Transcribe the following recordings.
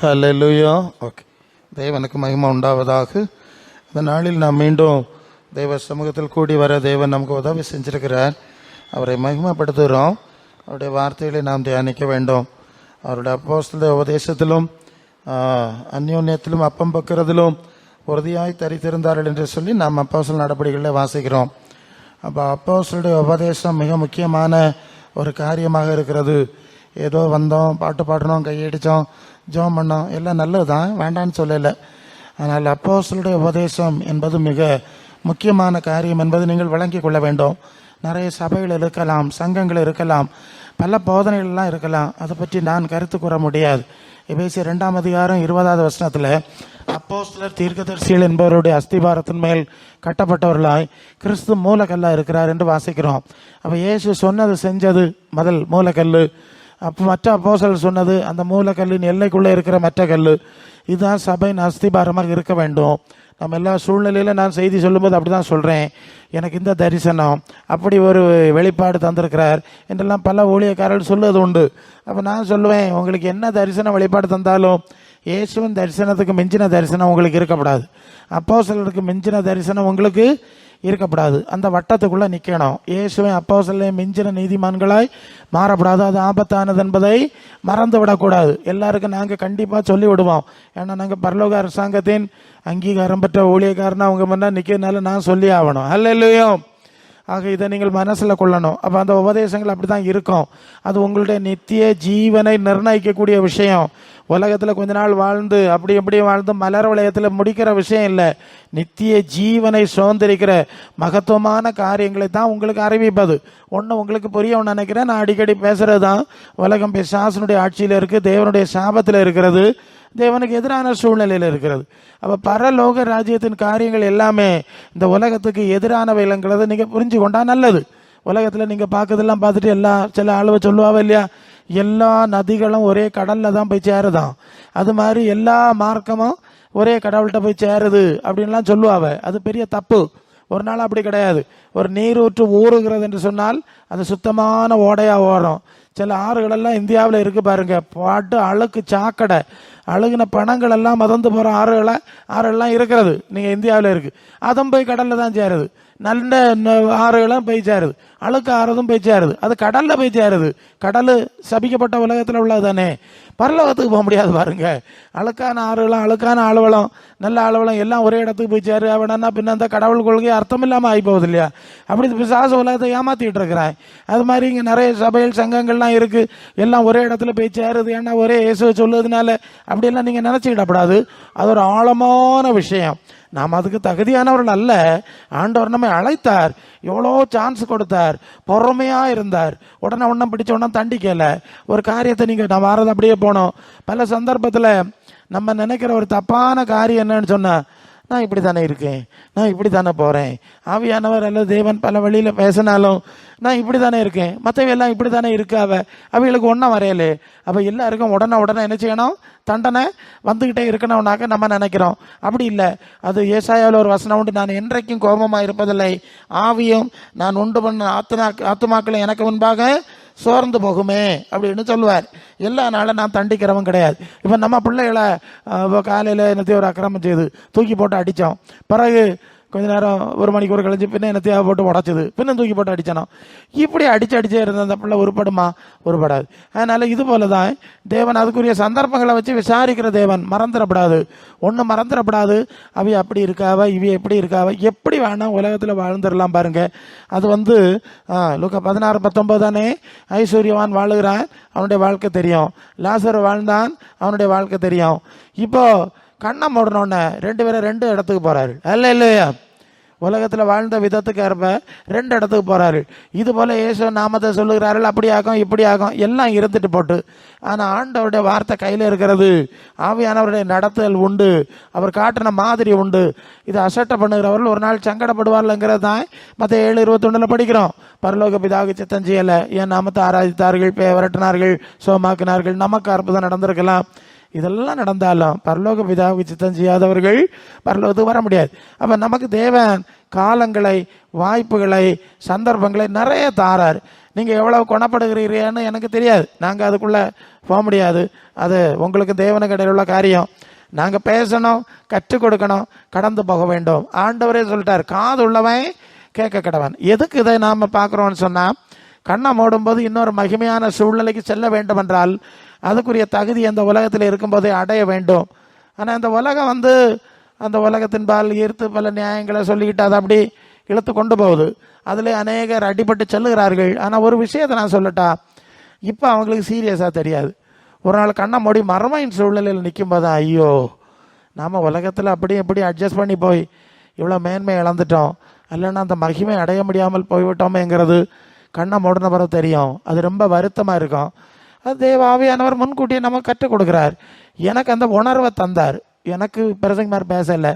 ஹலலுயா okay தேவனுக்கு மகிமை உண்டாவதாக. இந்த நாளில் நாம் மீண்டும் தெய்வ சமூகத்தில் கூடி வர தேவன் நமக்கு உதவி செஞ்சிருக்கிறார். அவரை மகிமைப்படுத்துகிறோம். அவருடைய வார்த்தைகளை நாம் தியானிக்க வேண்டும். அவருடைய அப்போஸ்தல உபதேசத்திலும் அந்யோன்யத்திலும் அப்பம் பக்கிறதிலும் உறுதியாய் தரித்திருந்தார்கள் என்று சொல்லி நாம் அப்போசல் நடவடிக்கைகளை வாசிக்கிறோம். அப்போ அப்போசலுடைய உபதேசம் மிக முக்கியமான ஒரு காரியமாக இருக்கிறது. ஏதோ வந்தோம் பாட்டு பாடினோம் கையடித்தோம் ஜோம் பண்ணோம். எல்லாம் நல்லது தான் வேண்டான்னு சொல்லலை. ஆனால் அப்போசலுடைய உபதேசம் என்பது மிக முக்கியமான காரியம் என்பது நீங்கள் வழங்கி கொள்ள வேண்டும். நிறைய சபைகள் இருக்கலாம் சங்கங்கள் இருக்கலாம். பல போதனைகள்லாம் இருக்கலாம். அதை பற்றி நான் கருத்து கூற முடியாது. எபேசிய ரெண்டாம் அதிகாரம் இருபதாவது வசனத்தில் அப்போஸ்தலர் தீர்க்கதரிசிகள் என்பவருடைய அஸ்திபாரத்தின் மேல் கட்டப்பட்டவர்களாய் கிறிஸ்து மூலக்கல்லாக இருக்கிறார் என்று வாசிக்கிறோம். அப்போ இயேசு சொன்னது செஞ்சது முதல் மூலக்கல் அப்போ மற்ற அப்போசல் சொன்னது அந்த மூலக்கல்லின் எல்லைக்குள்ளே இருக்கிற மற்ற கல் இதுதான் சபையின் அஸ்திபாரமாக இருக்க வேண்டும். நம்ம எல்லா சூழ்நிலையில நான் செய்தி சொல்லும்போது அப்படி தான் சொல்கிறேன் எனக்கு இந்த தரிசனம் அப்படி ஒரு வெளிப்பாடு தந்திருக்கிறார் என்றெல்லாம் பல ஊழியக்காரர்கள் சொல்லுவது உண்டு. அப்போ நான் சொல்லுவேன் உங்களுக்கு என்ன தரிசனம் வெளிப்பாடு தந்தாலும் இயேசுவின் தரிசனத்துக்கு மிஞ்சின தரிசனம் உங்களுக்கு இருக்கக்கூடாது அப்போ சிலருக்கு மிஞ்சின தரிசனம் உங்களுக்கு இருக்கப்படாது. அந்த வட்டத்துக்குள்ளே நிற்கணும் இயேசுவை அப்போ மிஞ்சின நீதிமான்களாய் மாறப்படாது. அது ஆபத்தானது என்பதை மறந்து விடக்கூடாது எல்லாருக்கும் நாங்கள் கண்டிப்பாக சொல்லி விடுவோம் ஏன்னா நாங்கள் பரலோக அரசாங்கத்தின் அங்கீகாரம் பெற்ற ஊழியக்காரனா அவங்க முன்னே நிற்கிறதுனால நான் சொல்லி ஆகணும். அல்ல இல்லையோ ஆக இதை நீங்கள் மனசில் கொள்ளணும். அப்போ அந்த உபதேசங்கள் அப்படி தான் இருக்கும். அது உங்களுடைய நித்திய ஜீவனை நிர்ணயிக்கக்கூடிய விஷயம். உலகத்தில் கொஞ்ச நாள் வாழ்ந்து அப்படி இப்படி வாழ்ந்து மலர் வளையத்தில் முடிக்கிற விஷயம் இல்லை. நித்திய ஜீவனை சுதந்திரிக்கிற மகத்துவமான காரியங்களை தான் உங்களுக்கு அறிவிப்பது. ஒன்று உங்களுக்கு புரியணும்னு நினைக்கிறேன். நான் அடிக்கடி பேசுகிறது தான் உலகம் பிசாசனுடைய ஆட்சியில் இருக்குது தேவனுடைய சாபத்தில் இருக்கிறது. தேவனுக்கு எதிரான சூழ்நிலையில் இருக்கிறது. அப்போ பரலோக ராஜ்யத்தின் காரியங்கள் எல்லாமே இந்த உலகத்துக்கு எதிரானவைங்கிறத நீங்கள் புரிஞ்சு கொண்டா நல்லது. உலகத்தில் நீங்கள் பார்க்கறதெல்லாம் பார்த்துட்டு எல்லா சில ஆளுவை சொல்லுவாவ இல்லையா? எல்லா நதிகளும் ஒரே கடலில் தான் போய் சேருதான். அது மாதிரி எல்லா மார்க்கமும் ஒரே கடவுள்கிட்ட போய் சேருது அப்படின்லாம் சொல்லுவாவ. அது பெரிய தப்பு. ஒரு நாள் அப்படி கிடையாது. ஒரு நீரூற்று ஊறுகிறது என்று சொன்னால் அது சுத்தமான ஓடையாக ஓடும். சில ஆறுகளெல்லாம் இந்தியாவில் இருக்கு பாருங்க. பாட்டு அழுக்கு சாக்கடை அழுகின பணங்கள் எல்லாம் மதந்து போகிற ஆறுகளை ஆறுகள்லாம் இருக்கிறது. நீங்கள் இந்தியாவில் இருக்குது அதம் போய் கடலில் தான் சேருது. நல்ல ஆறுகளும் போய் சேருது அழுக்கு ஆறுதும் போய் சேருது அது கடல்ல போய் சேருது கடல் சபிக்கப்பட்ட உலகத்தில் உள்ளது தானே பரலோகத்துக்கு போக முடியாது பாருங்க. அழுக்கான ஆறுகளும் அழுக்கான ஆளுவலம் நல்ல ஆளுவலம் எல்லாம் ஒரே இடத்துக்கு போய் சேரு அவனா பின்ன அந்த கடவுள் கொள்கை அர்த்தம் இல்லாமல் ஆகி போகுது இல்லையா? அப்படி பிசாசு உலகத்தை ஏமாத்திட்டு இருக்கிறான் அது மாதிரி இங்கே நிறைய சபையில் சங்கங்கள்லாம் இருக்கு. எல்லாம் ஒரே இடத்துல போய் சேருது ஏன்னா ஒரே இயேசுவை சொல்லுறதுனால அப்படியெல்லாம் நீங்கள் நினச்சிக்கிடப்படாது அது ஒரு ஆழமான விஷயம். நாம் அதுக்கு தகுதியானவர்கள் அல்ல. ஆண்டவர் நம்மை அழைத்தார். எவ்வளோ சான்ஸ் கொடுத்தார். பொறுமையாக இருந்தார். உடனே ஒன்றும் பிடிச்ச உடனே தண்டிக்கல. ஒரு காரியத்தை நீங்கள் நான் வாரது அப்படியே போனோம். பல சந்தர்ப்பத்தில் நம்ம நினைக்கிற ஒரு தப்பான காரியம் என்னன்னு சொன்னால் நான் இப்படி தானே இருக்கேன்? நான் இப்படி தானே போகிறேன் ஆவியானவர் அல்லது தேவன் பல வழியில் பேசினாலும் நான் இப்படி தானே இருக்கேன்? மற்றவங்க எல்லாம் இப்படி தானே இருக்காவ அவங்களுக்கு ஒன்றா வரையலே. அப்போ எல்லாருக்கும் உடனே உடனே என்ன செய்யணும்? தண்டனை வந்துக்கிட்டே இருக்கணும்னாக்க நம்ம நினைக்கிறோம். அப்படி இல்லை. அது ஏசாயாவில் ஒரு வசனம் உண்டு. நான் என்றைக்கும் கோபமாக இருப்பதில்லை ஆவியும் நான் உண்டு பண்ண ஆத்மா ஆத்துமாக்களை எனக்கு முன்பாக சோர்ந்து போகுமே அப்படின்னு சொல்லுவார் எல்லா நாளும் நான் தண்டிக்கிறவன் கிடையாது. இப்போ நம்ம பிள்ளைகளை காலையில் என்னத்தையும் ஒரு அக்கிரமம் செய்து தூக்கி போட்டு அடித்தோம். பிறகு கொஞ்ச நேரம் ஒரு மணிக்கு ஒரு கழிஞ்சு பின்ன என்னத்தையா போட்டு உடச்சது பின்ன தூக்கி போட்டு அடிச்சானோ? இப்படி அடிச்சு அடிச்சே இருந்த அந்த பிள்ளை உருப்படுமா? உருப்படாது. அதனால இது போல தான் தேவன் அதுக்குரிய சந்தர்ப்பங்களை வச்சு விசாரிக்கிற தேவன். மறந்துடப்படாது. ஒன்று மறந்துடப்படாது. அவை அப்படி இருக்காவ? இவை எப்படி இருக்காவ? எப்படி வேணா உலகத்தில் வாழ்ந்துடலாம் பாருங்க. அது வந்து லுக்க பதினாறு பத்தொன்பது தானே? ஐஸ்வர்யவான் வாழுகிறான். அவனுடைய வாழ்க்கை தெரியும். லாசர் வாழ்ந்தான். அவனுடைய வாழ்க்கை தெரியும். இப்போ கண்ணை மூடனோடனே ரெண்டு பேரும் ரெண்டு இடத்துக்கு போகிறாரு அல்ல இல்லையா உலகத்தில் வாழ்ந்த விதத்துக்கு ஏற்ப ரெண்டு இடத்துக்கு போகிறாரு இது போல் இயேசு நாமத்தை சொல்லுகிறார்கள் அப்படி ஆகும் இப்படி ஆகும் எல்லாம் இருந்துட்டு போட்டு. ஆனால் ஆண்டவருடைய வார்த்தை கையில் இருக்கிறது. ஆவியானவருடைய நடத்தல் உண்டு. அவர் காட்டின மாதிரி உண்டு. இதை அசட்டை பண்ணுகிறவர்கள் ஒரு நாள் சங்கடப்படுவார்கள்ங்கிறது தான் மற்ற ஏழு இருபத்தொன்னில் படிக்கிறோம். பரலோக பிதாவுக்கு சித்தம் செய்யலை. என் நாமத்தை ஆராதித்தார்கள் பே விரட்டினார்கள் சோமாக்கினார்கள். நமக்கு அற்புதம் நடந்திருக்கலாம். இதெல்லாம் நடந்தாலும். பரலோக பிதாவுக்கு சித்தம் செய்யாதவர்கள் பரலோகத்துக்கு வர முடியாது. அப்போ நமக்கு தேவன் காலங்களை வாய்ப்புகளை சந்தர்ப்பங்களை நிறைய தாரார். நீங்கள் எவ்வளோ குணப்படுகிறீர்கள்னு எனக்கு தெரியாது. நாங்கள் அதுக்குள்ளே போக முடியாது. அது உங்களுக்கு தேவனுக்கு இடையில் உள்ள காரியம். நாங்கள் பேசணும் கற்றுக் கொடுக்கணும் கடந்து போக வேண்டும். ஆண்டவரே சொல்லிட்டார் காது உள்ளவன் கேட்க கடவன். எதுக்கு இதை நாம் பார்க்குறோம்னு சொன்னால் கண்ணை மூடும்போது இன்னொரு மகிமையான சூழ்நிலைக்கு செல்ல வேண்டும் என்றால் அதுக்குரிய தகுதி அந்த உலகத்தில் இருக்கும்போதே அடைய வேண்டும். ஆனால் அந்த உலகம் வந்து அந்த உலகத்தின் பால் ஈர்த்து பல நியாயங்களை சொல்லிக்கிட்டு அதை அப்படி இழுத்து கொண்டு போகுது. அதில் அநேகர் அடிபட்டு செல்லுகிறார்கள். ஆனால் ஒரு விஷயத்தை நான் சொல்லட்டா? இப்போ அவங்களுக்கு சீரியஸாக தெரியாது. ஒரு நாள் கண்ணை மூடி மரமையின் சூழ்நிலையில் நிற்கும் போது ஐயோ நாம் உலகத்தில் அப்படி இப்படி அட்ஜஸ்ட் பண்ணி போய் இவ்வளோ மேன்மை இழந்துட்டோம். இல்லைன்னா அந்த மகிமை அடைய முடியாமல் போய்விட்டோமேங்கிறது கண்ணை மூடின பிறகு தெரியும். அது ரொம்ப வருத்தமாக இருக்கும். அது தேவாவியானவர் முன்கூட்டியே நமக்கு கற்றுக் கொடுக்குறார். எனக்கு அந்த உணர்வை தந்தார். எனக்கு பிரசங்க மாதிரி பேசலை.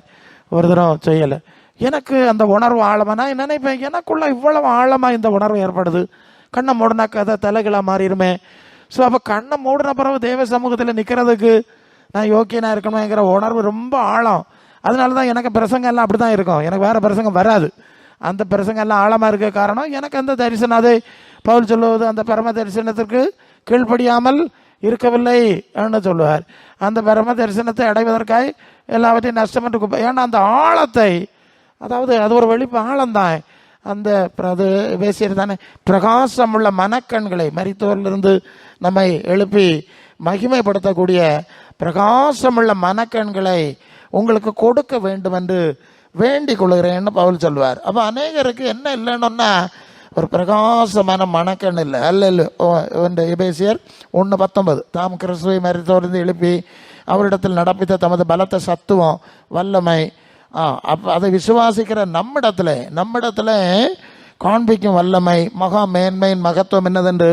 ஒரு தரம் செய்யலை. எனக்கு அந்த உணர்வு ஆழமாக நான் நினைப்பேன்? எனக்குள்ள இவ்வளவு ஆழமாக இந்த உணர்வு ஏற்படுது. கண்ணை மூடினா கதை தலைகளாக மாறிடுமே. ஸோ அப்போ கண்ணை மூடின பிறகு தேவ சமூகத்தில் நிற்கிறதுக்கு நான் யோக்கியனாக இருக்கணுங்கிற உணர்வு ரொம்ப ஆழம். அதனால தான் எனக்கு பிரசங்கம் எல்லாம் அப்படி தான் இருக்கும். எனக்கு வேறு பிரசங்கம் வராது. அந்த பிரசங்கம் எல்லாம் ஆழமாக இருக்க காரணம் எனக்கு அந்த தரிசனம். அதை பவுல் சொல்லுவது அந்த பரம தரிசனத்திற்கு கீழ்ப்படியாமல் இருக்கவில்லை என்று சொல்லுவார். அந்த பரம தரிசனத்தை அடைவதற்காய் எல்லாவற்றையும் நஷ்டம் என்று ஏன்னா அந்த ஆழத்தை அதாவது அது ஒரு வெளிப்பு ஆழம்தான். அந்த அது பேசியது தானே பிரகாசமுள்ள மனக்கண்களை மரித்தோரிலிருந்து நம்மை எழுப்பி மகிமைப்படுத்தக்கூடிய பிரகாசமுள்ள மனக்கண்களை உங்களுக்கு கொடுக்க வேண்டும் என்று வேண்டிக் கொள்கிறேன்னு பவுல் சொல்வார். அப்போ அநேகருக்கு என்ன இல்லைன்னா ஒரு பிரகாசமான மணக்கண் இல்லை. அல்ல இல்லை இந்த எபேசியர் ஒன்று பத்தொன்பது. தாம் கிறிஸ்துவை மருத்துவருந்து எழுப்பி அவரிடத்தில் நடப்பித்த தமது பலத்த சத்துவம் வல்லமை ஆ அப்போ அதை விசுவாசிக்கிற நம்மிடத்துல நம்மிடத்துல காண்பிக்கும் வல்லமை மகா மேன்மையின் மகத்துவம் என்னதென்று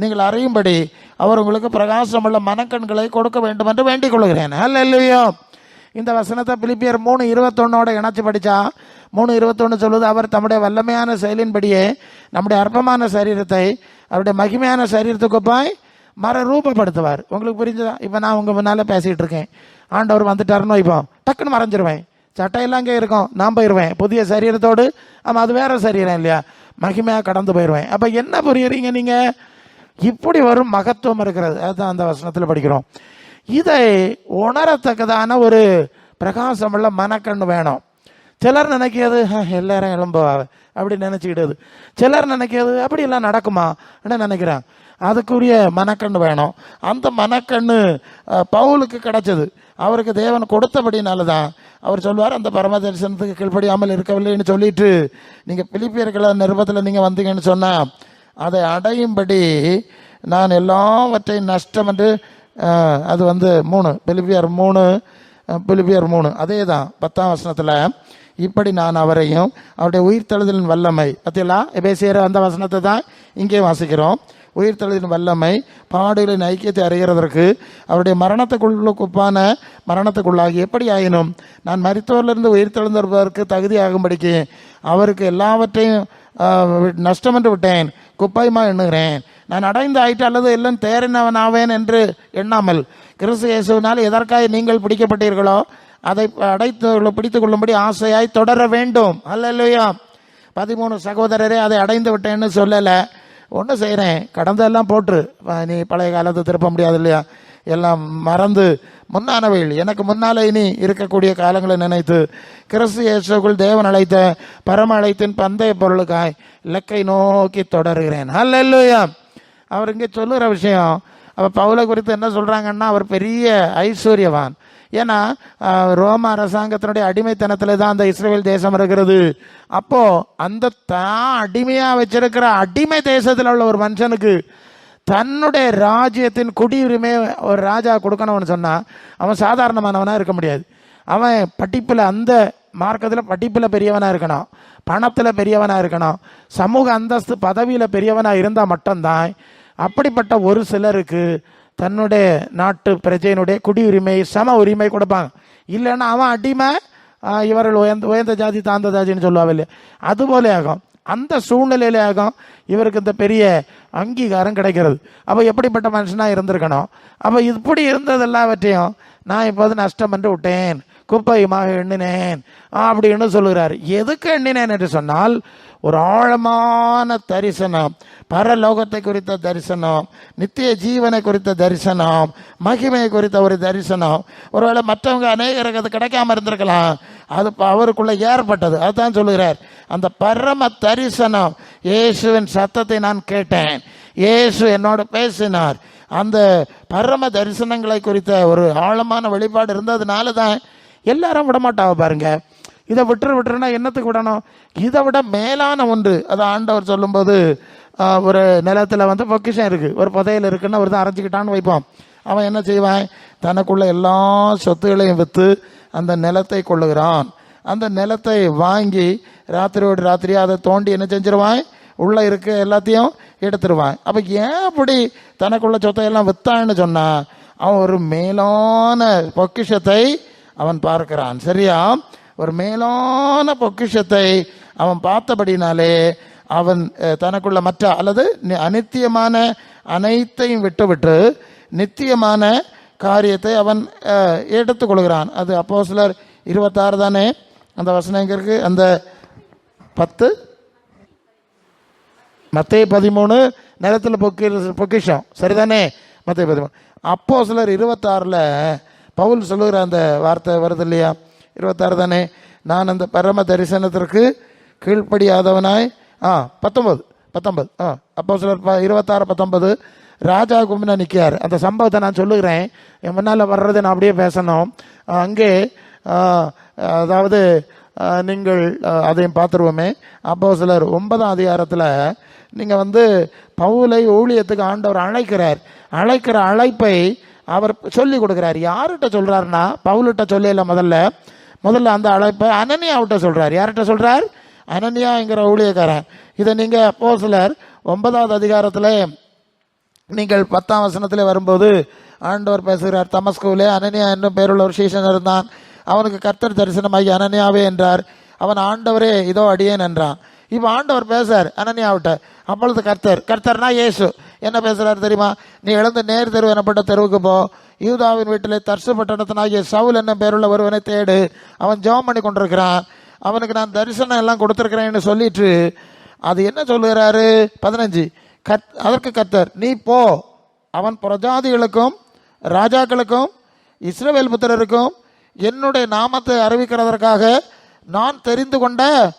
நீங்கள் அறியும்படி அவர் உங்களுக்கு பிரகாசமுள்ள மனக்கண்களை கொடுக்க வேண்டும் என்று வேண்டிக் கொள்கிறேன் அல்ல இந்த வசனத்தை பிலிப்பியர் மூணு இருபத்தொன்னோட இணைச்சி படித்தா மூணு இருபத்தொன்று சொல்லுது அவர் தம்முடைய வல்லமையான செயலின்படியே நம்முடைய அற்பமான சரீரத்தை அவருடைய மகிமையான சரீரத்துக்குப்பாய் மர ரூபப்படுத்துவார் உங்களுக்கு புரிஞ்சுதா? இப்போ நான் உங்கள் முன்னால் பேசிகிட்டு இருக்கேன். ஆண்டவர் வந்துட்டாருன்னு இப்போ டக்குன்னு மறைஞ்சிருவேன். சட்டையெல்லாம் இங்கே இருக்கும். நான் போயிடுவேன் புதிய சரீரத்தோடு ஆமாம் அது வேற சரீரம் இல்லையா? மகிமையாக கடந்து போயிடுவேன் அப்போ என்ன புரியுறீங்க நீங்கள் இப்படி வரும் மகத்துவம் இருக்கிறது. அதுதான் அந்த வசனத்தில் படிக்கிறோம். இதை உணரத்தக்கதான ஒரு பிரகாசமுள்ள மனக்கண் வேணும். சிலர் நினைக்கிறது எல்லாரும் எலும்புவா அப்படி நினச்சிக்கிட்டது. சிலர் நினைக்கிறது அப்படி எல்லாம் நடக்குமா நினைக்கிறேன் அதுக்குரிய மனக்கண் வேணும். அந்த மனக்கண் பவுலுக்கு கிடைச்சது. அவருக்கு தேவன் கொடுத்தபடினால தான் அவர் சொல்வார் அந்த பரம தரிசனத்துக்கு கீழ்ப்படியாமல் இருக்கவில்லைன்னு சொல்லிட்டு நீங்கள் பிலிப்பியர்களை நிருபத்தில் நீங்கள் வந்தீங்கன்னு சொன்னால் அதை அடையும்படி நான் எல்லாவற்றையும் நஷ்டம் என்று அது வந்து மூணு. பெலிபியர் மூணு பெலிபியர் மூணு. அதே தான் பத்தாம் வசனத்தில். இப்படி நான் அவரையும் அவருடைய உயிர்த்தெழுதலின் வல்லமை பார்த்தீங்களா எபேசியர் அந்த வசனத்தை தான் இங்கே வாசிக்கிறோம். உயிர்த்தெழுதலின் வல்லமை பாடுகளின் ஐக்கியத்தை அறிகிறதற்கு அவருடைய மரணத்துக்குள்ளுக்குப்பான மரணத்துக்குள்ளாகி எப்படி ஆயினும் நான் மருத்துவரிலிருந்து உயிர்த்தெழுந்திருப்பதற்கு தகுதியாகும்படிக்கு அவருக்கு எல்லாவற்றையும் நஷ்டமென்று விட்டேன். குப்பாயமாக எண்ணுகிறேன். நான் அடைந்து ஆயிட்டு அல்லது எல்லாம் தேறினவன் ஆவேன் என்று எண்ணாமல் கிறிஸ்து இயேசுவினால் எதற்காக நீங்கள் பிடிக்கப்பட்டீர்களோ அதை அடைத்து பிடித்து கொள்ளும்படி ஆசையாய் தொடர வேண்டும். அல்லையா பதிமூணு சகோதரரே அதை அடைந்து விட்டேன்னு சொல்லலை. ஒன்று செய்கிறேன் கடந்தெல்லாம் போட்டுரு நீ பழைய காலத்தை திருப்ப முடியாது இல்லையா? எல்லாம் மறந்து முன்னானவைகள் எனக்கு முன்னால் இனி இருக்கக்கூடிய காலங்களை நினைத்து கிறிஸ்து இயேசுக்குள் தேவன் அழைத்த பரம அழைத்தின் பந்தய பொருளுக்காய் இலக்கை நோக்கி தொடர்கிறேன். அல்ல இல்லையா அவர் இங்கே சொல்லுகிற விஷயம். அப்போ பவுலை குறித்து என்ன சொல்கிறாங்கன்னா அவர் பெரிய ஐஸ்வர்யவான். ஏன்னா ரோம அரசாங்கத்தினுடைய அடிமைத்தனத்தில் தான் அந்த இஸ்ரேல் தேசம் இருக்கிறது. அப்போது அந்த தான் அடிமையாக வச்சிருக்கிற அடிமை தேசத்தில் உள்ள ஒரு மனுஷனுக்கு தன்னுடைய ராஜ்யத்தின் குடியுரிமை ஒரு ராஜா கொடுக்கணும்னு சொன்னால் அவன் சாதாரணமானவனாக இருக்க முடியாது. அவன் படிப்பில் அந்த மார்க்கத்தில் படிப்பில் பெரியவனாக இருக்கணும். பணத்தில் பெரியவனாக இருக்கணும். சமூக அந்தஸ்து பதவியில் பெரியவனாக இருந்தால் மட்டும்தான் அப்படிப்பட்ட ஒரு சிலருக்கு தன்னுடைய நாட்டு பிரஜையினுடைய குடியுரிமை சம உரிமை கொடுப்பாங்க. இல்லைன்னா அவன் அடிமை இவர்கள் உயர்ந்த உயர்ந்த ஜாதி தாழ்ந்த ஜாதின்னு சொல்லுவாங்க இல்லையா அதுபோல ஆகும். அந்த சூழ்நிலையிலே ஆகும் இவருக்கு இந்த பெரிய அங்கீகாரம் கிடைக்கிறது. அப்போ எப்படிப்பட்ட மனுஷனாக இருந்திருக்கணும்? அப்போ இப்படி இருந்தது எல்லாவற்றையும் நான் இப்போது நஷ்டம் என்று விட்டேன். குப்பையுமாக எண்ணினேன் அப்படின்னு சொல்லுகிறார். எதுக்கு எண்ணினேன் என்று சொன்னால் ஒரு ஆழமான தரிசனம் பரலோகத்தை குறித்த தரிசனம் நித்திய ஜீவனை குறித்த தரிசனம் மகிமையை குறித்த ஒரு தரிசனம் ஒருவேளை மற்றவங்க அநேகருக்கு அது கிடைக்காம இருந்திருக்கலாம். அது இப்ப அவருக்குள்ள ஏற்பட்டது. அதுதான் சொல்லுகிறார். அந்த பரம தரிசனம் இயேசுவின் சத்தத்தை நான் கேட்டேன். இயேசு என்னோட பேசினார். அந்த பரம தரிசனங்களை குறித்த ஒரு ஆழமான வெளிப்பாடு இருந்ததுனால தான் எல்லாரும் விடமாட்டாவ பாருங்க. இதை விட்டுரு விட்டுருன்னா என்னத்துக்கு விடணும்? இதை விட மேலான ஒன்று. அது ஆண்டவர் சொல்லும்போது ஒரு நிலத்தில் வந்து பொக்கிஷம் இருக்குது ஒரு புதையல் இருக்குன்னு ஒரு தான் அரைஞ்சிக்கிட்டான்னு வைப்போம். அவன் என்ன செய்வான்? தனக்குள்ள எல்லா சொத்துகளையும் விற்று அந்த நிலத்தை கொள்ளுகிறான். அந்த நிலத்தை வாங்கி ராத்திரியோடு ராத்திரியாக அதை தோண்டி என்ன செஞ்சிருவான்? உள்ளே இருக்க எல்லாத்தையும் எடுத்துருவான். அப்போ ஏன் அப்படி தனக்குள்ள சொத்தையெல்லாம் விற்றான்னு சொன்னால் அவன் ஒரு மேலான பொக்கிஷத்தை அவன் பார்க்கிறான். சரியா? ஒரு மேலான பொக்கிஷத்தை அவன் பார்த்தபடினாலே அவன் தனக்குள்ள மற்ற அல்லது நி- அநித்தியமான அனைத்தையும் விட்டுவிட்டு நித்தியமான காரியத்தை அவன் எடுத்துக்கொள்கிறான் அது அப்போ சிலர் இருபத்தாறு தானே? அந்த வசனம் அந்த பத்து? மத்திய பதிமூணு நிலத்தில் பொக்கி பொக்கிஷம். சரிதானே? மத்திய பதிமூணு. அப்போ சிலர் இருபத்தாறில் பவுல் சொல்லுகிற அந்த வார்த்தை வருது இல்லையா? இருபத்தாறு தானே? நான் அந்த பரம தரிசனத்திற்கு கீழ்ப்படியாதவனாய் ஆ பத்தொம்பது பத்தொம்பது ஆ அப்போ சிலர் ப இருபத்தாறு பத்தொம்பது ராஜா கும்பினா நிற்கார் அந்த சம்பவத்தை நான் சொல்லுகிறேன். என் முன்னால் வர்றதை நான் அப்படியே பேசணும். அங்கே அதாவது நீங்கள் அதையும் பார்த்துருவோமே. அப்போ சிலர் ஒன்பதாம் அதிகாரத்தில் நீங்கள் வந்து பவுலை ஊழியத்துக்கு ஆண்டவர் அழைக்கிறார். அழைக்கிற அழைப்பை அவர் சொல்லி கொடுக்குறாரு. யார்கிட்ட சொல்கிறாருன்னா பவுல்கிட்ட சொல்லல முதல்ல முதல்ல அந்த அழைப்பை அனனியாவிட்ட சொல்கிறார் யார்கிட்ட சொல்கிறார் அனன்யாங்கிற ஊழியக்காரன். இதை நீங்கள் அப்போ சிலர் ஒன்பதாவது அதிகாரத்தில் நீங்கள் பத்தாம் வசனத்தில் வரும்போது ஆண்டவர் பேசுகிறார் தமஸ்கூலே அனனியா என்னும் பேருள்ள ஒரு சீசன் இருந்தான். அவனுக்கு கர்த்தர் தரிசனமாகி அனனியாவே என்றார். அவன் ஆண்டவரே இதோ அடியேன் என்றான். இப்போ ஆண்டவர் பேசார் அனனியாவிட்ட அப்பொழுது கர்த்தர் கர்த்தர்னா இயேசு. என்ன பேசுகிறார் தெரியுமா? நீ எழுந்து நேர் தெருவு எனப்பட்ட தெருவுக்கு போ. யூதாவின் வீட்டிலே தர்சு பட்டணத்தினாகிய சவுல் என்ன பேருள்ள ஒருவனை தேடு. அவன் ஜெபம் பண்ணி கொண்டிருக்கிறான். அவனுக்கு நான் தரிசனம் எல்லாம் கொடுத்துருக்கிறேன்னு சொல்லிட்டு அது என்ன சொல்லுகிறாரு? பதினஞ்சு. கத் அதற்கு கத்தர் நீ போ. அவன் பிரஜாதிகளுக்கும் ராஜாக்களுக்கும் இஸ்ரவேல் புத்திரருக்கும் என்னுடைய நாமத்தை அறிவிக்கிறதற்காக நான் தெரிந்து கொண்ட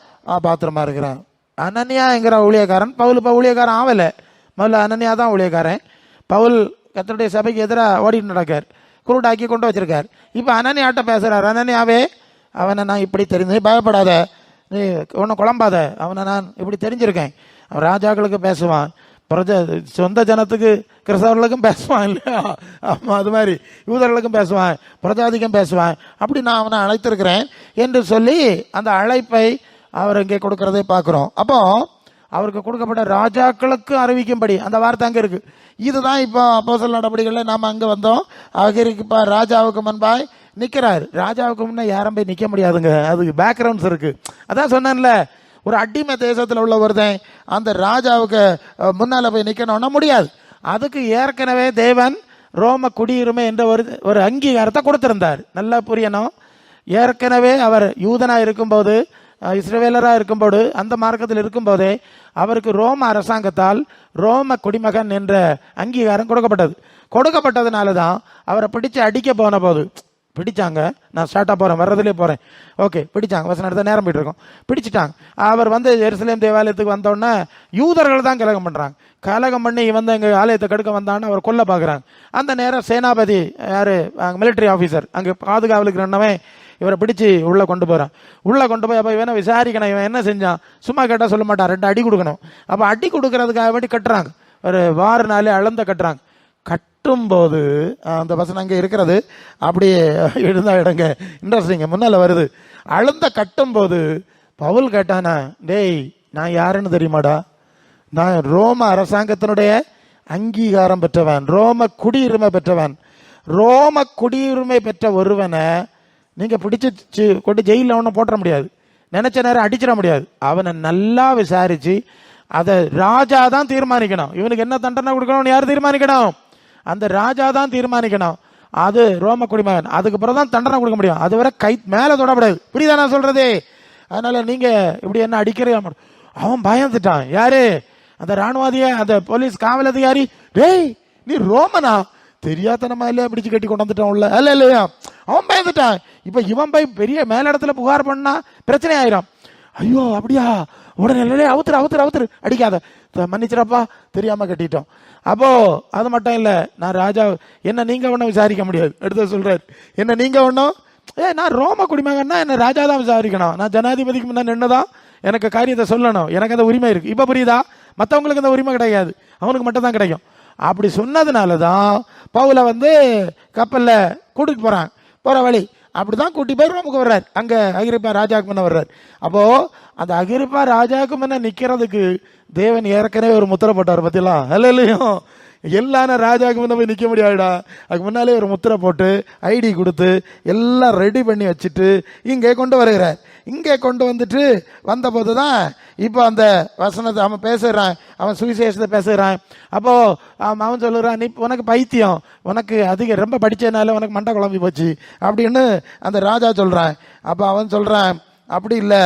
பாத்திரமா இருக்கிறேன். அனன்யாங்கிற ஊழியக்காரன் பவுல் ஊழியக்காரன் ஆகலை முதல்ல அனன்யா தான் ஊழியக்காரன். பவுல் கத்தருடைய சபைக்கு எதிராக ஓடிட்டு நடக்கார். குருடாக்கி கொண்டு வச்சிருக்கார். இப்போ அனன்யாட்ட பேசுகிறார் அனன்யாவே அவனை நான் இப்படி தெரிஞ்சு பயப்படாத. நீ ஒன்றும் குழம்பாத. அவனை நான் இப்படி தெரிஞ்சிருக்கேன். அவன் ராஜாக்களுக்கு பேசுவான். பிரஜ சொந்த ஜனத்துக்கு கிறிஸ்தவர்களுக்கும் பேசுவான் இல்லையா? ஆமாம் அது மாதிரி. யூதர்களுக்கும் பேசுவான். பிரஜாதிக்கும் பேசுவான். அப்படி நான் அவனை அழைத்திருக்கிறேன் என்று சொல்லி அந்த அழைப்பை அவர் இங்கே கொடுக்கறதை பார்க்குறோம். அப்போது அவருக்கு கொடுக்கப்பட்ட ராஜாக்களுக்கு அறிவிக்கும்படி. அந்த வார்த்தை அங்கே இருக்கு. இதுதான் இப்போ அப்போசல் நடவடிக்கைகளில் நாம் அங்கே வந்தோம். அகரிப்பா ராஜாவுக்கு முன்பாய் நிற்கிறார் ராஜாவுக்கு முன்னே யாரும் போய் நிற்க முடியாதுங்க. அதுக்கு பேக்ரவுண்ட்ஸ் இருக்கு. அதான் சொன்னேன்ல ஒரு அடிமை தேசத்தில் உள்ள ஒருத்தன் அந்த ராஜாவுக்கு முன்னால் போய் நிற்கணும்னா முடியாது. அதுக்கு ஏற்கனவே தேவன் ரோம குடியுரிமை என்ற ஒரு ஒரு அங்கீகாரத்தை கொடுத்திருந்தார். நல்லா புரியணும். ஏற்கனவே அவர் யூதனாக இருக்கும்போது இஸ்ரவேலராக இருக்கும்போது அந்த மார்க்கத்தில் இருக்கும்போதே அவருக்கு ரோம அரசாங்கத்தால் ரோம குடிமகன் என்ற அங்கீகாரம் கொடுக்கப்பட்டது. கொடுக்கப்பட்டதுனால தான் அவரை பிடிச்சு அடிக்க போன போது பிடிச்சாங்க நான் ஸ்டார்ட்டாக போகிறேன் வர்றதுலேயே போகிறேன் ஓகே பிடிச்சாங்க வசன இடத்த நேரம் போயிட்டு இருக்கோம். பிடிச்சிட்டாங்க. அவர் வந்து எருசலேம் தேவாலயத்துக்கு வந்தோடனே யூதர்கள் தான் கலகம் பண்ணுறாங்க கலகம் பண்ணி இவன் எங்கள் ஆலயத்தை கடுக்க வந்தான்னு அவர் கொல்ல பார்க்குறாங்க. அந்த நேரம் சேனாபதி யார்? மிலிட்டரி ஆஃபீஸர் அங்கே பாதுகாவலுக்கு ரெண்டவன் இவரை பிடிச்சி உள்ளே கொண்டு போகிறான் உள்ளே கொண்டு போய் அப்போ இவனை விசாரிக்கணும். இவன் என்ன செஞ்சான்? சும்மா கேட்டால் சொல்ல மாட்டான். ரெண்டு அடி கொடுக்கணும். அப்போ அடி கொடுக்கறதுக்காக வேண்டி கட்டுறாங்க. ஒரு வார நாள் அளந்த கட்டுறாங்க. கட்டும்போது அந்த வசனம் அங்கே இருக்கிறது. அப்படியே எழுந்தா இடங்க இன்ட்ரெஸ்டிங்க முன்னால் வருது. அழுந்த கட்டும்போது பவுல் கேட்டானா டேய் நான் யாருன்னு தெரியுமாடா? நான் ரோம அரசாங்கத்தினுடைய அங்கீகாரம் பெற்றவன். ரோம குடியுரிமை பெற்றவன். ரோம குடியுரிமை பெற்ற ஒருவனை நீங்கள் பிடிச்சி கொண்டு ஜெயிலில் அவனை போட்டுற முடியாது. நினச்ச நேரம் அடிச்சிட முடியாது. அவனை நல்லா விசாரித்து அதை ராஜா தான் தீர்மானிக்கணும். இவனுக்கு என்ன தண்டனை கொடுக்கணும்னு யார் தீர்மானிக்கணும்? அந்த ராஜா தான் தீர்மானிக்கணும். அது ரோம குடிமகன். அதுக்கு பிறகு தான் தண்டனை கொடுக்க முடியும். அதுவரை கை மேலே தொடக்கூடாது புரியுதா நான் சொல்கிறது அதனால் நீங்கள் இப்படி என்ன அடிக்கிறே அவன் பயந்துட்டான். யாரு? அந்த ராணுவாதிய அந்த போலீஸ் காவல் அதிகாரி. டேய் நீ ரோமனா? தெரியாதனமா இல்லையா? பிடிச்சு கட்டி கொண்டு வந்துட்டான் உள்ள. அல்ல இல்லையா அவன் பயந்துட்டான். இப்போ இவன் போய் பெரிய மேலிடத்துல புகார் பண்ணா பிரச்சனை ஆயிரும். ஐயோ அப்படியா? உடனே இல்லையே அவுத்துரு அவுத்துரு அவுத்துரு. அடிக்காத. மன்னிச்சிடப்பா. தெரியாம கட்டிட்டோம். அப்போ அது மட்டும் இல்லை. நான் ராஜா என்ன நீங்க ஒன்றும் விசாரிக்க முடியாது. எடுத்து சொல்றாரு. என்ன நீங்க ஒன்றும் ஏ நான் ரோம குடிமகன்னா என்ன ராஜா தான் விசாரிக்கணும். நான் ஜனாதிபதிக்கு முன்ன நின்றுதான் எனக்கு காரியத்தை சொல்லணும். எனக்கு அந்த உரிமை இருக்கு. இப்போ புரியுதா? மற்றவங்களுக்கு அந்த உரிமை கிடையாது. அவனுக்கு மட்டும் தான் கிடைக்கும். அப்படி சொன்னதுனால தான் பவுலை வந்து கப்பலில் கூட்டிகிட்டு போகிறாங்க போகிற வழி. அப்படி தான் கூட்டி போய் ரோமுக்கு வர்றார். அங்கே அகிரிப்பா ராஜாவுக்கு முன்ன வர்றார். அப்போது அந்த அகிரிப்பா ராஜாவுக்கு முன்ன நிற்கிறதுக்கு தேவன் ஏற்கனவே ஒரு முத்திரை போட்டார் பற்றிலாம் அல்ல இல்லையும் எல்லாரும் ராஜாவுக்கு முன்ன போய் நிற்க முடியாதுடா. அதுக்கு முன்னாலே ஒரு முத்திரை போட்டு ஐடி கொடுத்து எல்லாம் ரெடி பண்ணி வச்சுட்டு இங்கே கொண்டு வருகிறார். இங்கே கொண்டு வந்துட்டு வந்தபோது தான் இப்போ அந்த வசனத்தை அவன் பேசுகிறான் அவன் சுவிசேஷத்தை பேசுகிறான் அப்போது அவன் அவன் சொல்லுறான் நீ உனக்கு பைத்தியம். உனக்கு அதிக ரொம்ப படித்ததுனால உனக்கு மண்டை குழம்பி போச்சு. அப்படின்னு அந்த ராஜா சொல்கிறான் அப்போ அவன் சொல்கிறான் அப்படி இல்லை.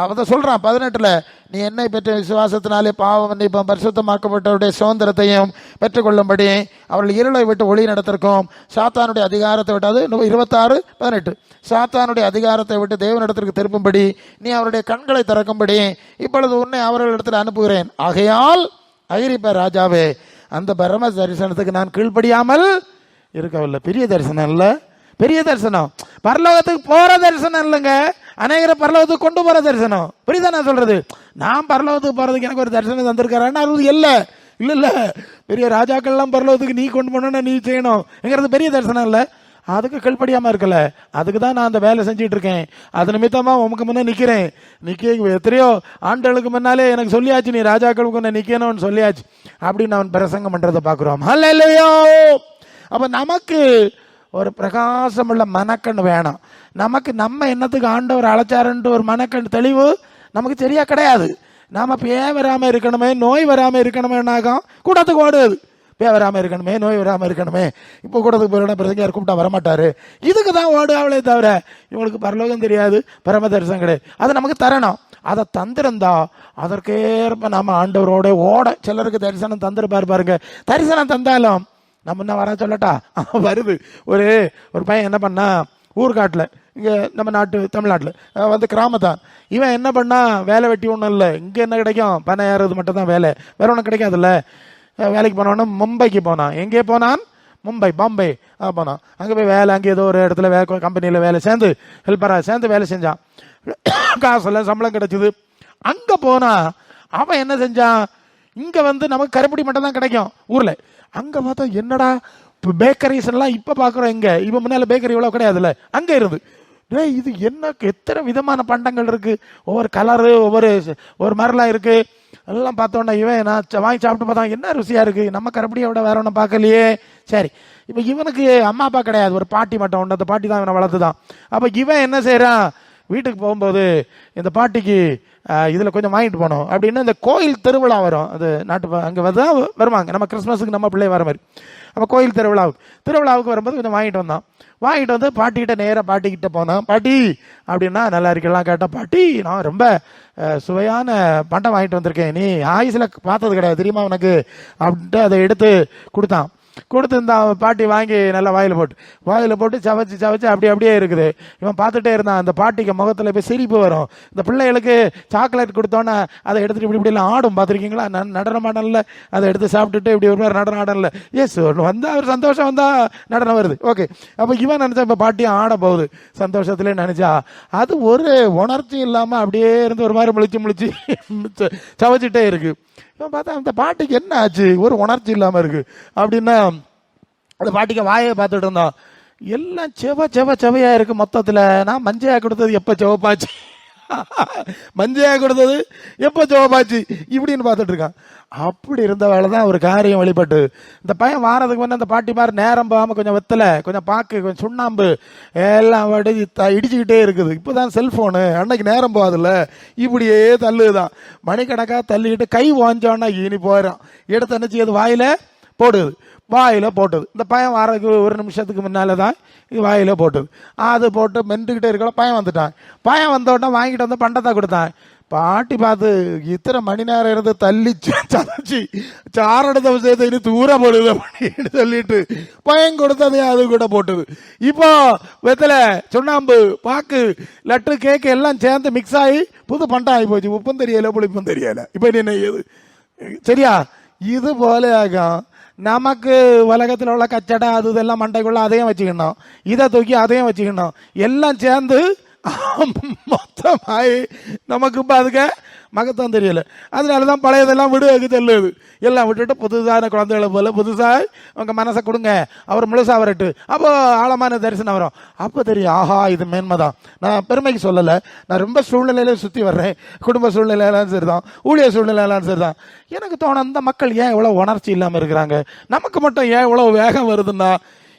அவன் சொல்கிறான் பதினெட்டில் நீ என்னை பெற்ற விசுவாசத்தினாலே பாவம் மன்னிப்பும் பரிசுத்தமாக்கப்பட்டவருடைய சுதந்திரத்தையும் பெற்றுக்கொள்ளும்படி அவர்கள் இருளை விட்டு ஒளி நடத்திருக்கோம். சாத்தானுடைய அதிகாரத்தை விட்டு அது இருபத்தாறு பதினெட்டு. சாத்தானுடைய அதிகாரத்தை விட்டு தேவனிடத்திற்கு திருப்பும்படி நீ அவருடைய கண்களை திறக்கும்படி இப்பொழுது உன்னை அவர்களிடத்தில் அனுப்புகிறேன். ஆகையால் அகிரிப்ப ராஜாவே அந்த பரம தரிசனத்துக்கு நான் கீழ்ப்படியாமல் இருக்கவில்லை. பெரிய தரிசனம் இல்லை? பெரிய தரிசனம். பரலோகத்துக்கு போகிற தரிசனம் இல்லைங்க. அநேகரை பரலோகத்துக்கு கொண்டு போகிற தரிசனம். புரியுதா நான் சொல்கிறது நான் பரலோகத்துக்கு போகிறதுக்கு எனக்கு ஒரு தரிசனம் தந்திருக்காருன்னா அது இல்லை. இல்லை இல்லை. பெரிய ராஜாக்கள்லாம் பரலோகத்துக்கு நீ கொண்டு போனோம்னா நீ செய்யணும். எங்கிறது பெரிய தரிசனம் இல்லை. அதுக்கு கீழ்ப்படியாம இருக்கல. அதுக்கு தான் நான் அந்த வேலை செஞ்சுட்டு இருக்கேன். அது நிமித்தமாக உமக்கு முன்னே நிற்கிறேன் நிக்க எத்தனையோ ஆண்டுகளுக்கு முன்னாலே எனக்கு சொல்லியாச்சு நீ ராஜாக்களுக்கு முன்னே நிற்கணும்னு சொல்லியாச்சு. அப்படின்னு அவன் பிரசங்கம் பண்றதை பாக்குறோம் அல்லையோ அப்போ நமக்கு ஒரு பிரகாசமுள்ள மனக்கண் வேணும். நமக்கு நம்ம என்னத்துக்கு ஆண்டவர் அழைச்சாருன்ட்டு ஒரு மனக்கண் தெளிவு நமக்கு சரியா கிடையாது. நாம் பே வராமல் இருக்கணுமே நோய் வராமல் இருக்கணுமேனாகும் கூட்டத்துக்கு ஓடுது. பே வராமல் இருக்கணுமே நோய் வராமல் இருக்கணுமே. இப்போ கூட்டத்துக்கு போயிடணும் பிரசங்க கூப்பிட்டா வரமாட்டார். இதுக்கு தான் ஓடு அவளே தவிர இவங்களுக்கு பரலோகம் தெரியாது பரம தரிசனம் கிடையாது. அதை நமக்கு தரணும். அதை தந்திருந்தா அதற்கேற்ப நாம் ஆண்டவரோட ஓட சிலருக்கு தரிசனம் தந்திருப்பார் பாருங்க. தரிசனம் தந்தாலும் நம்ம என்ன வர சொல்லட்டா? வருது. ஒரு ஒரு பையன் என்ன பண்ணா ஊர்காட்டில் இங்கே நம்ம நாட்டு தமிழ்நாட்டில் வந்து கிராமத்தான் இவன் என்ன பண்ணால் வேலை வெட்டி ஒன்றும் இல்லை. இங்கே என்ன கிடைக்கும்? பணம் ஏறது மட்டும் தான் வேலை. வேற ஒன்றும் கிடைக்காதுல்ல. வேலைக்கு போனவொன்னே மும்பைக்கு போனான். எங்கே போனான்? மும்பை பாம்பே. போனான். அங்கே போய் வேலை அங்கே ஏதோ ஒரு இடத்துல வே கம்பெனியில் வேலை சேர்ந்து ஹெல்ப்பராக சேர்ந்து வேலை செஞ்சான். காசுல சம்பளம் கிடைச்சிது. அங்கே போனால் அவன் என்ன செஞ்சான்? இங்கே வந்து நமக்கு கருப்படி மட்டும் தான் கிடைக்கும் ஊரில். அங்கே பார்த்தா என்னடா இப்போ பேக்கரிஸ் எல்லாம் இப்போ பார்க்குறோம் எங்கே? இப்போ முன்னால் பேக்கரி இவ்வளோ கிடையாதுல்ல? அங்கே இருந்து. டேய் இது என்ன எத்தனை விதமான பண்டங்கள் இருக்குது ஒவ்வொரு கலரு ஒவ்வொரு ஒரு மாதிரிலாம் இருக்குது எல்லாம் பார்த்தோன்னா இவன் நான் வாங்கி சாப்பிட்டு பார்த்தா என்ன ருசியாக இருக்குது நம்ம கரப்படியை விட வேற ஒன்றும் பார்க்கலையே. சரி. இப்போ இவனுக்கு அம்மா அப்பா கிடையாது. ஒரு பாட்டி மட்டும் ஒன்று அந்த பாட்டி தான் இவனை வளர்த்துதான். அப்போ இவன் என்ன செய்கிறான் வீட்டுக்கு போகும்போது இந்த பாட்டிக்கு இதில் கொஞ்சம் வாங்கிட்டு போனோம். அப்படின்னு இந்த கோயில் திருவிழா வரும். அது நாட்டு அங்கே அங்க வந்து வருவாங்க. நம்ம கிறிஸ்மஸுக்கு நம்ம பிள்ளை வர மாதிரி. அப்போ கோயில் திருவிழாவுக்கு திருவிழாவுக்கு வரும்போது கொஞ்சம் வாங்கிட்டு வந்தான் வாங்கிட்டு வந்து பாட்டிக்கிட்ட நேராக பாட்டிக்கிட்ட போனோம். பாட்டி! அப்படின்னா நல்லா இருக்கலாம் கேட்டேன் பாட்டி நான் ரொம்ப சுவையான பண்டம் வாங்கிட்டு வந்திருக்கேன். நீ ஆயுசில் பார்த்தது கிடையாது. தெரியுமா உனக்கு? அப்படின்ட்டு அதை எடுத்து கொடுத்தான். கொடுத்துருந்தான் பாட்டி வாங்கி நல்லா வாயில் போட்டு வாயில் போட்டு சவச்சு சவச்சு அப்படி அப்படியே இருக்குது. இவன் பார்த்துட்டே இருந்தான் அந்த பாட்டிக்கு முகத்தில் போய் சிரிப்பு வரும். இந்த பிள்ளைகளுக்கு சாக்லேட் கொடுத்தோன்னே அதை எடுத்துகிட்டு இப்படி இப்படிலாம் ஆடும் பார்த்துருக்கீங்களா? நான் நடனமாடனில் அதை எடுத்து சாப்பிட்டுட்டு இப்படி ஒரு மாதிரி நடனம் ஆடல. எஸ் வந்தால் அவர் சந்தோஷம் வந்தால் நடனம் வருது. ஓகே அப்போ இவன் நினச்சா இப்போ பாட்டியும் ஆட போகுது. சந்தோஷத்துலேயே நினச்சா அது ஒரு உணர்ச்சி இல்லாமல் அப்படியே இருந்து ஒரு மாதிரி முழிச்சு முழிச்சு சவைச்சிட்டே இருக்குது இவன் பார்த்தா அந்த பாட்டிக்கு என்ன ஆச்சு? ஒரு உணர்ச்சி இல்லாமல் இருக்கு. அப்படின்னா அந்த பாட்டிக்கு வாயை பார்த்துட்டு இருந்தான். எல்லாம் செவ செவ செவையாக இருக்குது மொத்தத்தில். நான் மஞ்சையா கொடுத்தது எப்போ செவப்பாச்சு? மஞ்சையாக கொடுத்தது எப்போ செவப்பாச்சு? இப்படின்னு பார்த்துட்டு இருக்கான். அப்படி இருந்த வேலை தான் ஒரு காரியம் வெளிப்பட்டு இந்த பையன் வாரதுக்கு முன்னே அந்த பாட்டி மாதிரி நேரம் போகாமல் கொஞ்சம் வெத்தலை கொஞ்சம் பாக்கு கொஞ்சம் சுண்ணாம்பு எல்லாம் வடி த- இடிச்சுக்கிட்டே இருக்குது. இப்போ தான் செல்ஃபோனு அன்னைக்கு நேரம் போகாதுல்ல. இப்படியே தள்ளுதான் மணிக்கணக்காக தள்ளிக்கிட்டு கை வாஞ்சோன்னா இனி போயிடும். எடுத்து என்ன செய்யுது? வாயில் போடுது. வாயில் போட்டது. இந்த பயம் வரதுக்கு ஒரு நிமிஷத்துக்கு முன்னால் தான் இது வாயில் போட்டது. அது போட்டு மென்றுக்கிட்டே இருக்கல பயம் வந்துட்டான். பயம் வந்த உடனே வாங்கிட்டு வந்து பண்டத்தை கொடுத்தான். பாட்டி பார்த்து இத்தனை மணி நேரம் இருந்து தள்ளி ச- சதைச்சி சாரடத்தை விஷயத்தை இனி தூர போடுது அப்படின்னு சொல்லிட்டு பயன் கொடுத்ததே அது கூட போட்டுது. இப்போ வெத்தலை சுண்ணாம்பு பாக்கு லட்டு கேக்கு எல்லாம் சேர்ந்து மிக்ஸ் ஆகி புது பண்டம் ஆகி போச்சு. உப்பும் தெரியல புளிப்பும் தெரியல. இப்போ என்ன ஏது சரியா? இது போல ஆகும் நமக்கு உலகத்தில் உள்ள கச்சடை அது இதெல்லாம் மண்டைக்குள்ள அதையும் வச்சுக்கணும். இதை தூக்கி அதையும் வச்சுக்கணும். எல்லாம் சேர்ந்து மொத்தமாயி நமக்கு இப்போ அதுக்கு மகத்துவம் தெரியல. அதனால தான் பழையதெல்லாம் விடுவதுக்கு தெல்லுது எல்லாம் விட்டுட்டு புதுசான குழந்தைகளை போல புதுசாக உங்கள் மனசை கொடுங்க. அவர் முழுசா வரட்டு. அப்போ ஆழமான தரிசனம் வரும். அப்போ தெரியும் ஆஹா இது மேன்மை தான் நான் பெருமைக்கு சொல்லலை. நான் ரொம்ப சூழ்நிலையில சுற்றி வர்றேன். குடும்ப சூழ்நிலையெல்லாம் சரிதான். ஊழிய சூழ்நிலையெல்லாம் சரிதான். எனக்கு தோணும் அந்த மக்கள் ஏன் இவ்வளோ உணர்ச்சி இல்லாமல் இருக்கிறாங்க? நமக்கு மட்டும் ஏன் இவ்வளோ வேகம் வருதுன்னா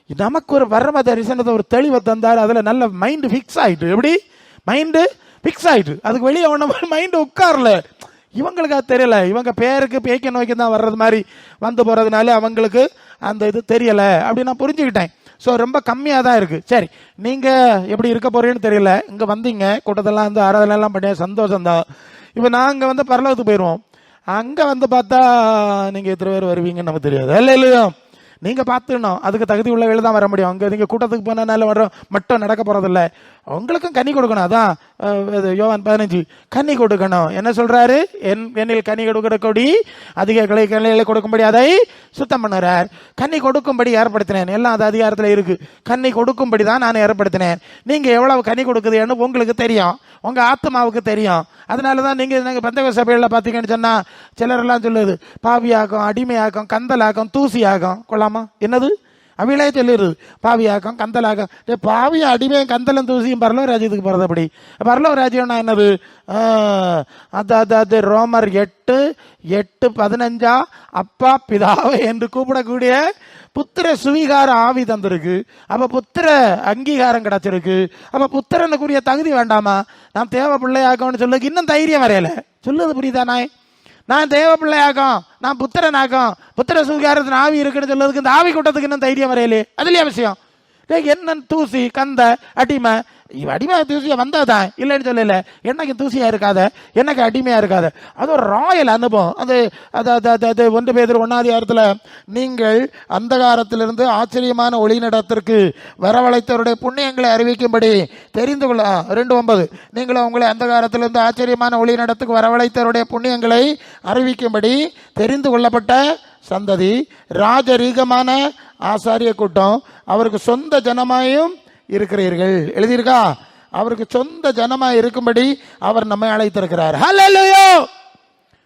நமக்கு ஒரு வர்ம தரிசனத்தை ஒரு தெளிவை தந்தார் அதில் நல்ல மைண்டு ஃபிக்ஸ் ஆயிட்டு. எப்படி? மைண்டு ஃபிக்ஸ் ஆயிட்டு. அதுக்கு வெளியே ஒன்று மைண்டு உட்காரல. இவங்களுக்கு அது தெரியல. இவங்க பேருக்கு பேய்க்க நோய்க்கு தான் வர்றது மாதிரி வந்து போகிறதுனால அவங்களுக்கு அந்த இது தெரியலை. அப்படின்னு நான் புரிஞ்சுக்கிட்டேன். ஸோ ரொம்ப கம்மியாக தான் இருக்குது சரி நீங்கள் எப்படி இருக்க போறீங்கன்னு தெரியல. இங்கே வந்தீங்க. கூட்டத்தெல்லாம் வந்து ஆராதனைலாம் பண்ணி சந்தோஷந்தான் இப்போ நாங்கள் வந்து பரலவத்துக்கு போயிடுவோம் அங்கே வந்து பார்த்தா நீங்கள் எத்தனை பேர் வருவீங்கன்னு நமக்கு தெரியாது. இல்லை இல்லையா நீங்கள் பார்த்துக்கணும். அதுக்கு தகுதி உள்ளவர்கள் தான் வர முடியும். அங்கே நீங்கள் கூட்டத்துக்கு போனனால வர மட்டும் நடக்க போகிறதில்ல உங்களுக்கும் கனி கொடுக்கணும். அதான் யோவான் பதினஞ்சு. கனி கொடுக்கணும். என்ன சொல்றாரு? என் என்னில் கனி கொடுக்கிற கொடி அதிக கிளை கிளைகளை கொடுக்கும்படி அதை சுத்தம் பண்ணுறார். கன்னி கொடுக்கும்படி ஏற்படுத்தினேன். எல்லாம் அது அதிகாரத்தில் இருக்கு. கன்னி கொடுக்கும்படி தான் நான் ஏற்படுத்தினேன். நீங்கள் எவ்வளவு கனி கொடுக்குதுன்னு உங்களுக்கு தெரியும். உங்கள் ஆத்மாவுக்கு தெரியும். அதனால தான் நீங்கள் நாங்கள் பந்தக சபையில் பார்த்தீங்கன்னு சொன்னால் சிலரெல்லாம் சொல்லுது பாவியாகும் அடிமையாகும் கந்தலாகும் தூசியாகும். கொள்ளாமா? என்னது? அவளே சொல்லிடுது பாவியாக்கம் கந்தலாக்கம். டேய் பாவியும் அடிமையும் கந்தலும் தூசியும் பரலோ ராஜ்யத்துக்கு போகிறது அப்படி? பரலோ ராஜ்யம்னா என்னது அது அது அது ரோமர் எட்டு எட்டு பதினஞ்சா? அப்பா பிதாவை என்று கூப்பிடக்கூடிய புத்திர சுவீகார ஆவி தந்திருக்கு. அப்போ புத்திர அங்கீகாரம் கிடைச்சிருக்கு. அப்போ புத்திரனுக்குரிய தகுதி வேண்டாமா? நான் தேவை பிள்ளையாக்கணும்னு சொல்லுக்கு இன்னும் தைரியம் வரையலை. சொல்லுது புரியுதா நான் நான் தேவ பிள்ளையாகும் நான் புத்திரனாகும். புத்திர சுகாரத்தின் ஆவி இருக்குன்னு சொல்லுறதுக்கு இந்த ஆவி கூட்டத்துக்கு இன்னும் தைரியம் வரையிலே. அதுலயே விஷயம். என்னன்னு தூசி கந்த அடிமை இவ தூசியா வந்ததான்? இல்லைன்னு சொல்லல. என்னைக்கு தூசியா இருக்காத. என்னைக்கு அடிமையா இருக்காத. அது ஒரு ராயல் அனுபவம். அது அது அது அது ஒன்று பேர் ஒன்னாதிகாரத்தில் நீங்கள் அந்தகாரத்திலிருந்து ஆச்சரியமான ஒளி நடத்திற்கு வரவழைத்தவருடைய புண்ணியங்களை அறிவிக்கும்படி தெரிந்து கொள்ள ரெண்டு ஒன்பது. நீங்கள் உங்களை அந்தகாரத்திலிருந்து ஆச்சரியமான ஒளி நடத்துக்கு வரவழைத்தவருடைய புண்ணியங்களை அறிவிக்கும்படி தெரிந்து கொள்ளப்பட்ட சந்ததி ராஜரீகமான ஆசாரிய கூட்டம். அவருக்கு சொந்த ஜனமாயும் இருக்கிறீர்கள். எழுதியிருக்கா? அவருக்கு சொந்த ஜனமாக இருக்கும்படி அவர் நம்மை அழைத்திருக்கிறார். ஹலோ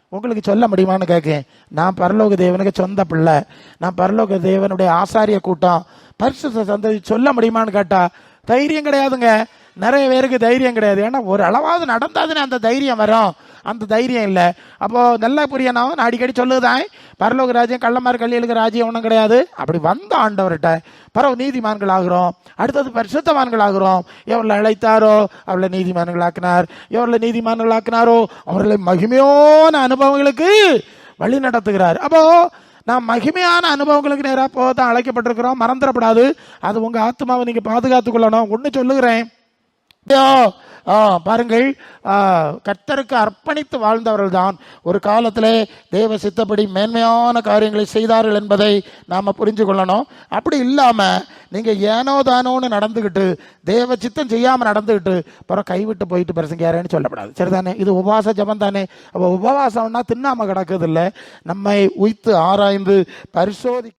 உங்களுக்கு சொல்ல முடியுமான்னு கேட்கேன். நான் பரலோக தேவனுக்கு சொந்த பிள்ளை. நான் பரலோக தேவனுடைய ஆசாரிய கூட்டம். பரிசு சந்ததி சொல்ல முடியுமான்னு கேட்டால் தைரியம் கிடையாதுங்க. நிறைய பேருக்கு தைரியம் கிடையாது. ஏன்னா ஒரு அளவாவது நடந்தாதுன்னு அந்த தைரியம் வரும். அந்த தைரியம் இல்லை. அப்போது நல்லா புரியணும் நான் அடிக்கடி சொல்லுதான் பரலோக ராஜ்யம் கள்ளமார் கல்லியலுக்கு ராஜ்யம் ஒன்றும் கிடையாது. அப்படி வந்த ஆண்டவர்கிட்ட பரவ நீதிமான்கள் ஆகிறோம். அடுத்தது பரிசுத்தமான்கள் ஆகிறோம். எவர்களை அழைத்தாரோ அவளை நீதிமான்கள் ஆக்கினார். எவர்களை நீதிமான்கள் ஆக்கினாரோ அவர்களை மகிமையான அனுபவங்களுக்கு வழி நடத்துகிறார். அப்போது நாம் மகிமையான அனுபவங்களுக்கு நேராக போக தான் அழைக்கப்பட்டிருக்கிறோம். மறந்துடப்படாது. அது உங்கள் ஆத்மாவை நீங்கள் பாதுகாத்துக் கொள்ளணும். ஒன்று சொல்லுகிறேன். பாருங்கள் ஆ, கர்த்தருக்கு அர்ப்பணித்து வாழ்ந்தவர்கள் தான் ஒரு காலத்திலே தேவ சித்தப்படி மேன்மையான காரியங்களை செய்தார்கள் என்பதை நாம் புரிஞ்சு கொள்ளணும். அப்படி இல்லாமல் நீங்கள் ஏனோ தானோன்னு நடந்துக்கிட்டு தேவ சித்தம் செய்யாமல் நடந்துக்கிட்டு அப்புறம் கைவிட்டு போயிட்டு பிரசங்கியாரேன்னு சொல்லப்படாது. சரிதானே? இது உபவாச ஜபம் தானே அப்போ உபவாசம்னா தின்னாமல் கிடக்குது இல்லை நம்மை உய்த்து ஆராய்ந்து பரிசோதி